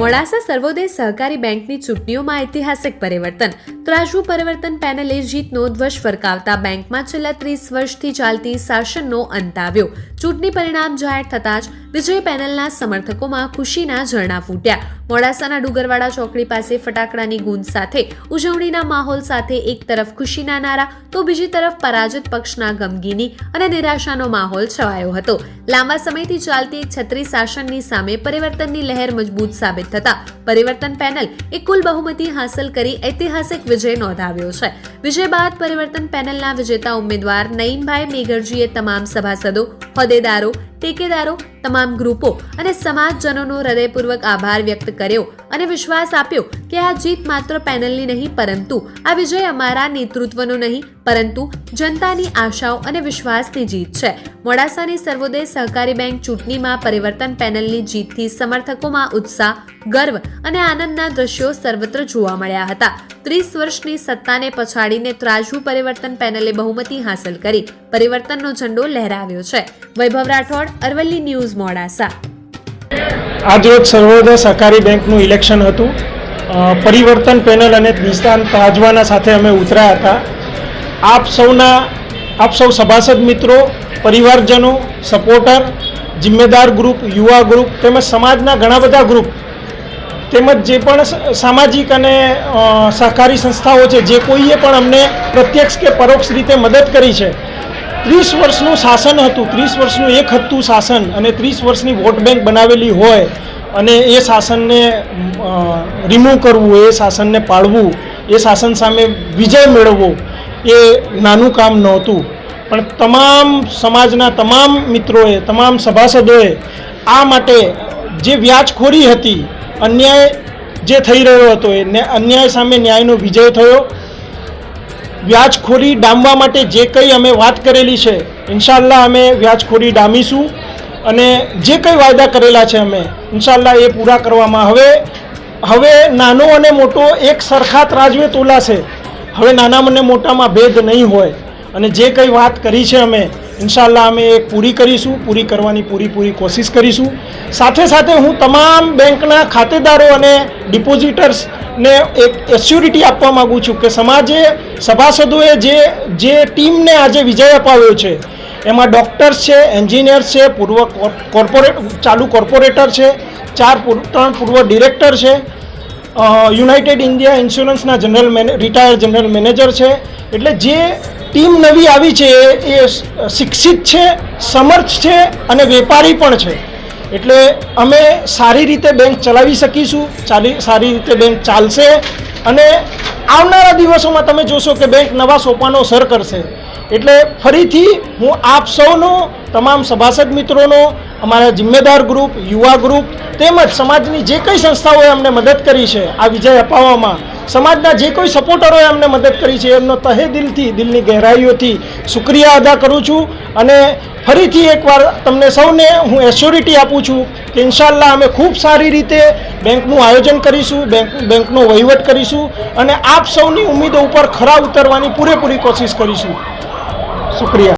મોડાસા સર્વોદય સહકારી બેંકની ચૂંટણીઓમાં ઐતિહાસિક પરિવર્તન. ત્રાજવું પરિવર્તન પેનલે જીતનો ધ્વજ ફરકાવતા બેંકમાં છેલ્લા ત્રીસ વર્ષથી ચાલતી શાસનનો અંત આવ્યો. ચૂંટણી પરિણામ જાહેર થતાં જ વિજય પેનલના સમર્થકોમાં ખુશીના ઝરણા ફૂટ્યા. મોડાસાના ડુગરવાડા ચોકડી પાસે ફટાકડાની ગૂંજ સાથે, ઉજવણીના માહોલ સાથે એક તરફ ખુશીના નારા, તો બીજી તરફ પરાજિત પક્ષના ગમગીની અને નિરાશાનો માહોલ છવાયો હતો. લાંબા સમયથી ચાલતી એક છત્રી શાસનની સામે પરિવર્તનની લહેર મજબૂત સાબિત થતા. પરિવર્તન પેનલ એ કુલ બહુમતી હાંસલ કરી ઐતિહાસિક વિજય નોંધાવ્યો છે. વિજય બાદ પરિવર્તન પેનલના વિજેતા ઉમેદવાર નયનભાઈ મેઘરજીએ તમામ સભાસદો, હોદ્દેદારો ટેકેદારો, તમામ ગ્રુપો અને સમાજજનોનો હૃદયપૂર્વક આભાર વ્યક્ત કર્યો અને વિશ્વાસ આપ્યો કે આ જીત માત્ર પેનલની નહીં, પરંતુ આ વિજય અમારા નેતૃત્વનો નહીં, પરંતુ જનતાની આશાઓ અને વિશ્વાસની જીત છે. મોડાસાની સર્વોદય સહકારી બેંક ચૂંટણીમાં પરિવર્તન પેનલની જીતથી સમર્થકોમાં ઉત્સાહ, ગર્વ અને આનંદના દ્રશ્યો સર્વત્ર જોવા મળ્યા હતા. ત્રીસ વર્ષની સત્તાને પછાડીને ત્રાજવું પરિવર્તન પેનલે બહુમતી હાંસલ કરી. પરિવર્તનનો ઝંડો લહેરાવ્યો છે. વૈભવ રાઠોડ અરવલ્લી ન્યૂઝ મોડાસા. આજરોજ સર્વોદય સહકારી બેંકનું ઇલેક્શન હતું. પરિવર્તન પેનલ અને નિષ્ણાંત તાજવાના સાથે અમે ઉતર્યા હતા. આપ સૌના, આપ સૌ સભાસદ મિત્રો, પરિવારજનો, સપોર્ટર, જિમ્મેદાર ગ્રુપ, યુવા ગ્રુપ, તેમજ સમાજના ઘણા બધા ગ્રુપ, તેમજ જે પણ સામાજિક અને સહકારી સંસ્થાઓ છે, જે કોઈએ પણ અમને પ્રત્યક્ષ કે પરોક્ષ રીતે મદદ કરી છે ત્રીસ વર્ષનું શાસન હતું. ત્રીસ વર્ષનું એક હતું શાસન અને ત્રીસ વર્ષની વોટ બેંક બનાવેલી હોય અને એ શાસનને રિમૂવ કરવું, એ શાસનને પાડવું એ શાસન સામે વિજય મેળવવો એ નાનું કામ નહોતું. પણ તમામ સમાજના તમામ મિત્રોએ, તમામ સભાસદોએ આ માટે જે વ્યાજખોરી હતી, અન્યાય જે થઈ રહ્યો હતો, એ અન્યાય સામે ન્યાયનો વિજય થયો વ્યાજખોરી ડામવા માટે જે કંઈ અમે વાત કરેલી છે ઇન્શાલ્લાહ અમે વ્યાજખોરી ડામીશું અને જે કંઈ વાયદા કરેલા છે અમે ઇન્શાલ્લાહ એ પૂરા કરવામાં હવે હવે નાનો અને મોટો એક સરખા ત્રાજવે તોલાશે હવે નાના અને મોટામાં ભેદ નહીં હોય. અને જે કંઈ વાત કરી છે અમે ઇન્શાલ્લાહ અમે એ પૂરી કરીશું, પૂરી કરવાની પૂરી પૂરી કોશિશ કરીશું. સાથે સાથે હું તમામ બેંકના ખાતેદારો અને ડિપોઝિટર્સને એક એસ્યુરિટી આપવા માગું છું કે સમાજે, સભાસદોએ જે જે ટીમને આજે વિજય અપાવ્યો છે, એમાં ડૉક્ટર્સ છે એન્જિનિયર્સ છે, પૂર્વ કોર- કોર્પોરેટ ચાલુ કોર્પોરેટર છે, ચાર ત્રણ પૂર્વ ડિરેક્ટર છે યુનાઇટેડ ઇન્ડિયા ઇન્સ્યોરન્સના જનરલ મેને રિટાયર્ડ જનરલ મેનેજર છે, એટલે જે ટીમ નવી આવી છે એ શિક્ષિત છે, સમર્થ છે અને વેપારી પણ છે. એટલે અમે સારી રીતે બેંક ચલાવી શકીશું, ચાલી સારી રીતે બેંક ચાલશે અને આવનારા દિવસોમાં તમે જોશો કે બેંક નવા સોપાનો સર કરશે. એટલે ફરીથી હું આપ સૌનો, તમામ સભાસદ મિત્રોનો, અમારા જિમ્મેદાર ગ્રુપ, યુવા ગ્રુપ તેમજ સમાજની જે કંઈ સંસ્થાઓએ અમને મદદ કરી છે આ વિજય અપાવવામાં, સમાજના જે કોઈ સપોર્ટરોએ અમને મદદ કરી છે, એમનો તહે દિલથી, દિલની ગહેરાઈઓથી શુક્રિયા અદા કરું છું અને ફરીથી એકવાર તમને સૌને હું એશ્યોરિટી આપું છું કે ઇન્શાલ્લાહ અમે ખૂબ સારી રીતે બેંકનું આયોજન કરીશું, બેંક, બેંકનો વહીવટ કરીશું અને આપ સૌની ઉમ્મીદો ઉપર ખરા ઉતરવાની પૂરેપૂરી કોશિશ કરીશું. શુક્રિયા.